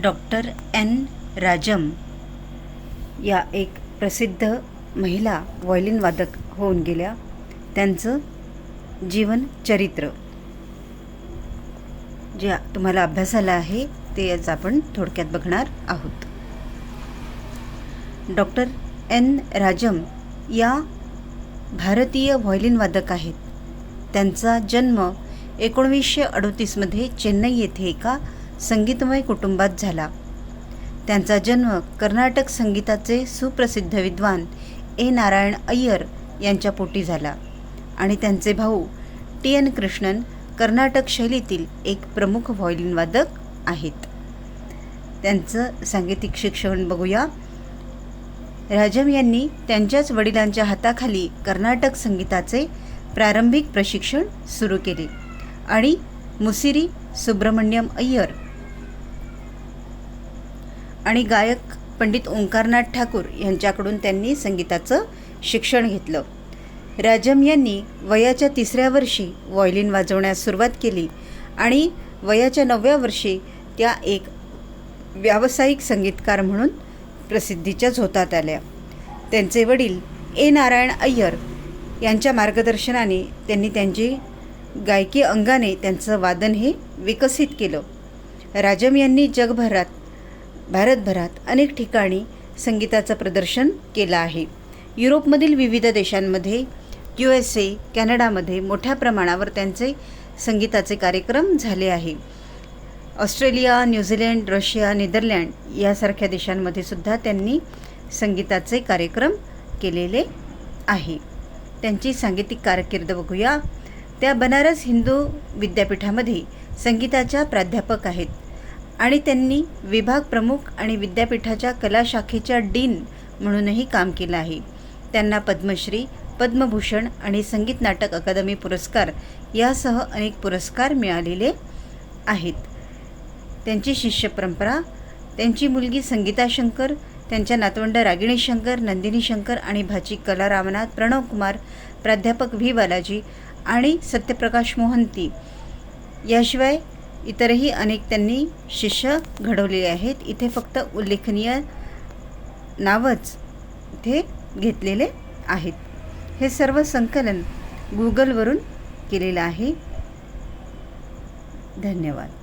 Doctor N राजम या एक प्रसिद्ध महिला व्हायोलिन वादक होऊन गेल्या. त्यांचं जीवनचरित्र जे तुम्हाला अभ्यासाला आहे ते आज आपण थोडक्यात बघणार आहोत. डॉक्टर एन राजम या भारतीय व्हायोलिन वादक आहेत. त्यांचा जन्म एकोणवीसशे अडोतीसमध्ये चेन्नई येथे एका संगीतमय कुटुंबात झाला. त्यांचा जन्म कर्नाटक संगीताचे सुप्रसिद्ध विद्वान ए नारायण अय्यर यांच्या पोटी झाला आणि त्यांचे भाऊ टी एन कृष्णन कर्नाटक शैलीतील एक प्रमुख व्हायोलिन वादक आहेत. त्यांचं सांगीतिक शिक्षण बघूया. राजम यांनी त्यांच्याच वडिलांच्या हाताखाली कर्नाटक संगीताचे प्रारंभिक प्रशिक्षण सुरू केले आणि मुसिरी सुब्रमण्यम अय्यर आणि गायक पंडित ओंकारनाथ ठाकूर यांच्याकडून त्यांनी संगीताचं शिक्षण घेतलं. राजम यांनी वयाच्या तिसऱ्या वर्षी व्हायलिन वाजवण्यास सुरुवात केली आणि वयाच्या नवव्या वर्षी त्या एक व्यावसायिक संगीतकार म्हणून प्रसिद्धीच्या झोतात आल्या. त्यांचे वडील ए. नारायण अय्यर यांच्या मार्गदर्शनाने त्यांनी त्यांची गायकी अंगाने त्यांचं वादन हे विकसित केलं. राजम यांनी जगभरात भारतभरात अनेक ठिकाणी संगीताचं प्रदर्शन केलं आहे. युरोपमधील विविध देशांमध्ये यू एस ए कॅनडामध्ये मोठ्या प्रमाणावर त्यांचे संगीताचे कार्यक्रम झाले आहे. ऑस्ट्रेलिया न्यूझीलँड रशिया नेदरलँड यासारख्या देशांमध्ये सुद्धा त्यांनी संगीताचे कार्यक्रम केलेले आहे. त्यांची सांगीतिक कारकीर्द बघूया. त्या बनारस हिंदू विद्यापीठामध्ये संगीताच्या प्राध्यापक आहेत. आणि त्यांनी विभाग प्रमुख आणि विद्यापीठाच्या कला शाखेच्या डीन म्हणूनही काम केलं आहे. त्यांना पद्मश्री पद्मभूषण आणि संगीत नाटक अकादमी पुरस्कार यासह अनेक पुरस्कार मिळालेले आहेत. त्यांची शिष्य परंपरा त्यांची मुलगी संगीता शंकर त्यांच्या नातवंड रागिणी शंकर नंदिनी शंकर आणि भाची कला रामनाथ प्रणव कुमार प्राध्यापक व्ही बालाजी आणि सत्यप्रकाश मोहंती याशिवाय इतरही अनेक त्यांनी शिष्य घडवलेले आहेत. इथे फक्त उल्लेखनीय नावच इथे घेतलेले आहेत. हे सर्व संकलन गुगलवरून केलेलं आहे. धन्यवाद.